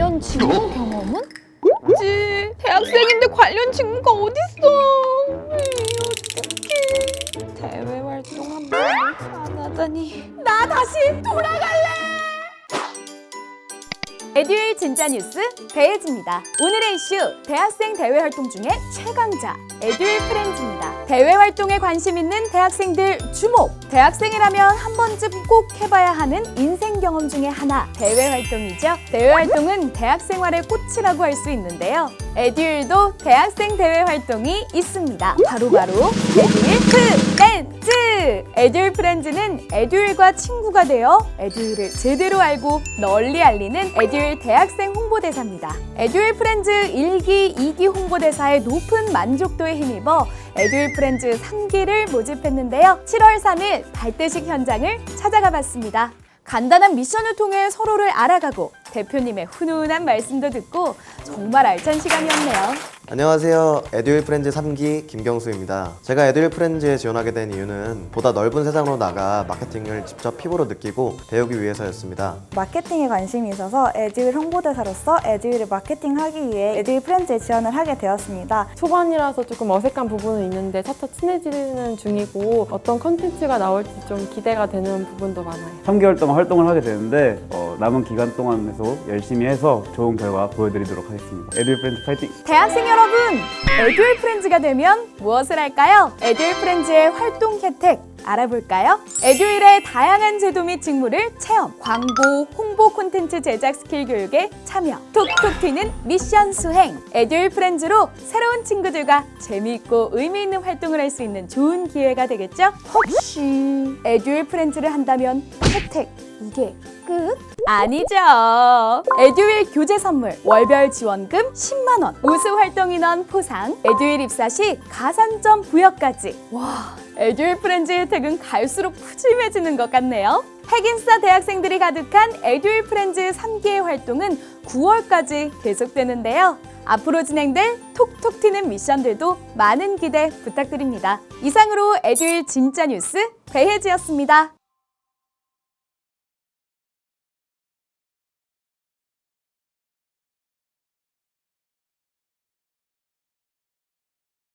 관련 직무 경험은? 지 대학생인데 관련 직무가 어딨어? 어떡해. 대외 활동 한 번 안 하다니. 나 다시 돌아갈래. 에듀윌 진짜 뉴스 배혜지입니다. 오늘의 이슈 대학생 대외 활동 중에 최강자 에듀윌 프렌즈입니다. 대외 활동에 관심 있는 대학생들 주목! 대학생이라면 한 번쯤 꼭 해봐야 하는 인생 경험 중에 하나 대외 활동이죠. 대외 활동은 대학 생활의 꽃이라고 할 수 있는데요. 에듀윌도 대학생 대외 활동이 있습니다. 바로바로 프렌즈! 에듀윌 프렌즈는 에듀윌과 친구가 되어 에듀윌을 제대로 알고 널리 알리는 에듀윌 대학생 홍보대사입니다. 에듀윌 프렌즈 1기, 2기 홍보대사의 높은 만족도에 힘입어 에듀윌 프렌즈 3기를 모집했는데요. 7월 3일 발대식 현장을 찾아가 봤습니다. 간단한 미션을 통해 서로를 알아가고 대표님의 훈훈한 말씀도 듣고 정말 알찬 시간이었네요. 안녕하세요. 에듀윌 프렌즈 3기 김경수입니다. 제가 에듀윌 프렌즈에 지원하게 된 이유는 보다 넓은 세상으로 나가 마케팅을 직접 피부로 느끼고 배우기 위해서였습니다. 마케팅에 관심이 있어서 에듀윌 홍보대사로서 에듀윌을 마케팅하기 위해 에듀윌 프렌즈에 지원을 하게 되었습니다. 초반이라서 조금 어색한 부분은 있는데 차차 친해지는 중이고 어떤 컨텐츠가 나올지 좀 기대가 되는 부분도 많아요. 3개월 동안 활동을 하게 되는데 어, 남은 기간 동안에서 열심히 해서 좋은 결과 보여드리도록 하겠습니다. 에듀윌 프렌즈 파이팅! 대학생 여러분, 에듀윌 프렌즈가 되면 무엇을 할까요? 에듀윌 프렌즈의 활동 혜택 알아볼까요? 에듀윌의 다양한 제도 및 직무를 체험, 광고, 홍보 콘텐츠 제작 스킬 교육에 참여, 톡톡 튀는 미션 수행, 에듀윌 프렌즈로 새로운 친구들과 재미있고 의미 있는 활동을 할 수 있는 좋은 기회가 되겠죠? 혹시 에듀윌 프렌즈를 한다면 혜택 이게 끝? 아니죠. 에듀윌 교재 선물, 월별 지원금 10만 원, 우수 활동 인원 포상, 에듀윌 입사 시 가산점 부여까지. 와, 에듀윌 프렌즈 혜택은 갈수록 푸짐해지는 것 같네요. 핵인싸 대학생들이 가득한 에듀윌 프렌즈 3기의 활동은 9월까지 계속되는데요. 앞으로 진행될 톡톡 튀는 미션들도 많은 기대 부탁드립니다. 이상으로 에듀윌 진짜 뉴스 배혜지였습니다.